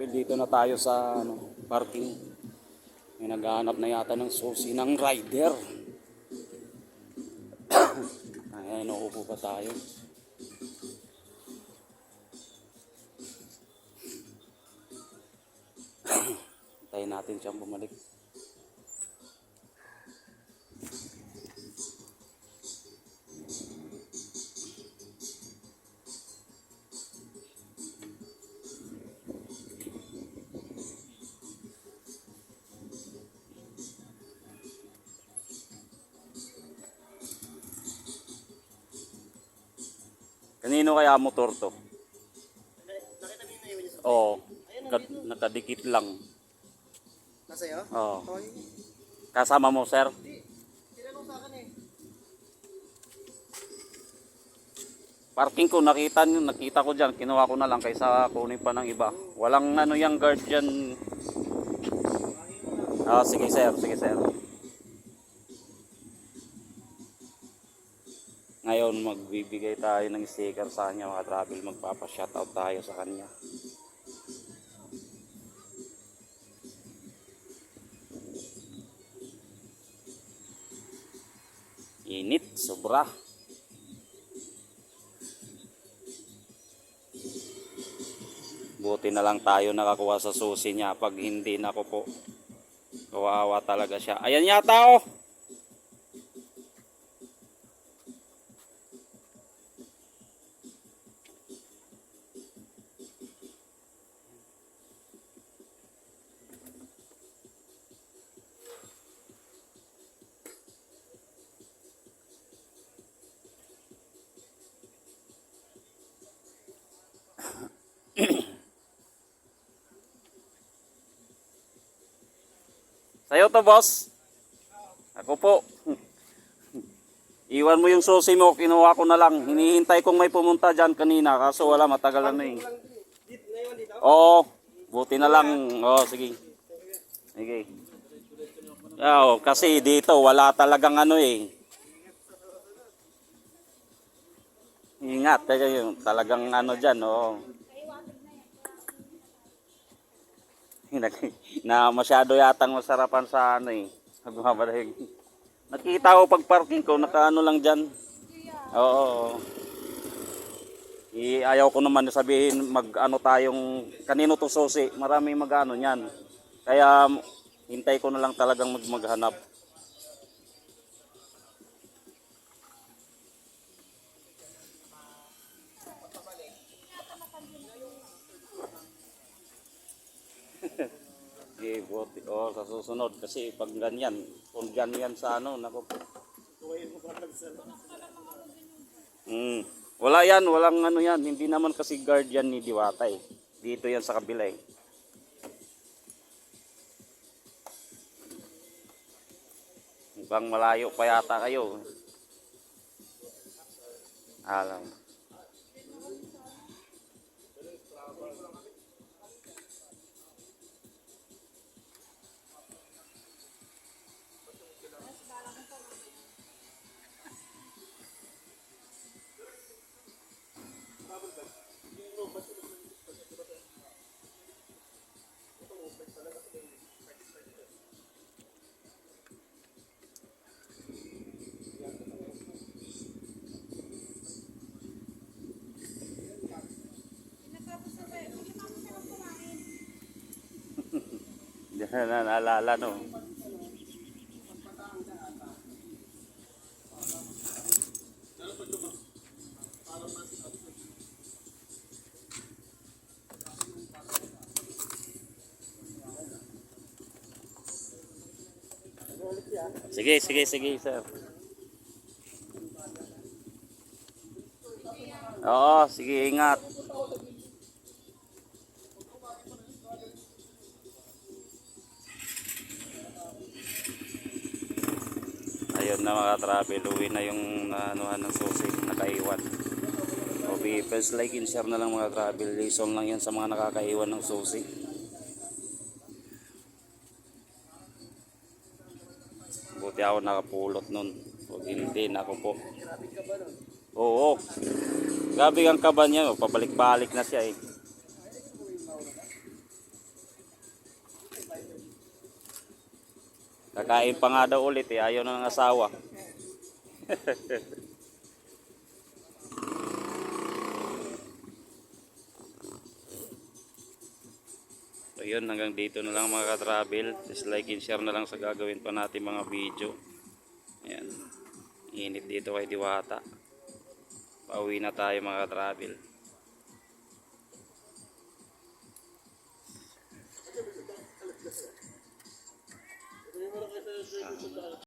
travel dito na tayo sa ano, parking. May naghahanap na yata ng susi ng rider. Ayan, nauupo pa tayo. Tayo natin siyang bumalik. Kanino kaya motor to? Nakita na yun Oo. Ka- nakadikit lang. Nasa iyo? Oo. Okay. Kasama mo, sir? Sa akin eh. Parking ko, nakita nyo, nakita ko dyan. Kinuha ko na lang kaysa kunin pa ng iba. Walang ano yung guard dyan. Ah, sige sir, sige sir. Ngayon, magbibigay tayo ng sticker sa kanya mga travel. Magpapa-shoutout tayo sa kanya. Init, sobra. Buti na lang tayo nakakuha sa susi niya pag hindi nako po. Kawawa talaga siya. Ayan yata oh. Sa'yo to boss. Ako po. Iwan mo yung susi mo, kinuha ko na lang. Hinihintay kong may pumunta dyan kanina, kaso wala, matagal na eh. Oo, buti na lang. Oo, sige. Sige. Oo, kasi dito wala talagang ano eh. Ingat, talagang ano dyan, oo. na masyado yatang masarapan sa ano eh. Nagmamadahig. Nakita ko pag parking ko, nakaano lang dyan. Oo. I, ayaw ko naman na sabihin mag ano tayong kanino to susi. Maraming mag ano niyan. Kaya hintay ko na lang talagang mag maghanap. Eh, buti, oh, sa susunod kasi pag ganyan, kung ganyan sa ano, nako. Mm. Wala yan, walang ano yan. Hindi naman kasi guard yan ni Diwata eh. Dito yan sa kabila eh. Mukhang malayo pa yata kayo. Alam. Na naalala no. Sige, sige, sige, sir. Oo, sige, ingat. Ayun na mga travel, uwi na yung anuhan ng susi, nakaiwan. O be first like and share na lang mga travel, lesson lang yan sa mga nakakaiwan ng susi. Buti ako nakapulot nun. Huwag hindi na ako po. Oo. Grabe ang kaba niya. Pabalik-balik na siya eh. Kakain pa nga daw ulit eh. Ayaw na ng asawa. So yun, hanggang dito na lang mga ka-travel. Just like and share na lang sa gagawin pa natin mga video. Ayan. Init dito kay Diwata. Pauwi na tayo mga ka-travel.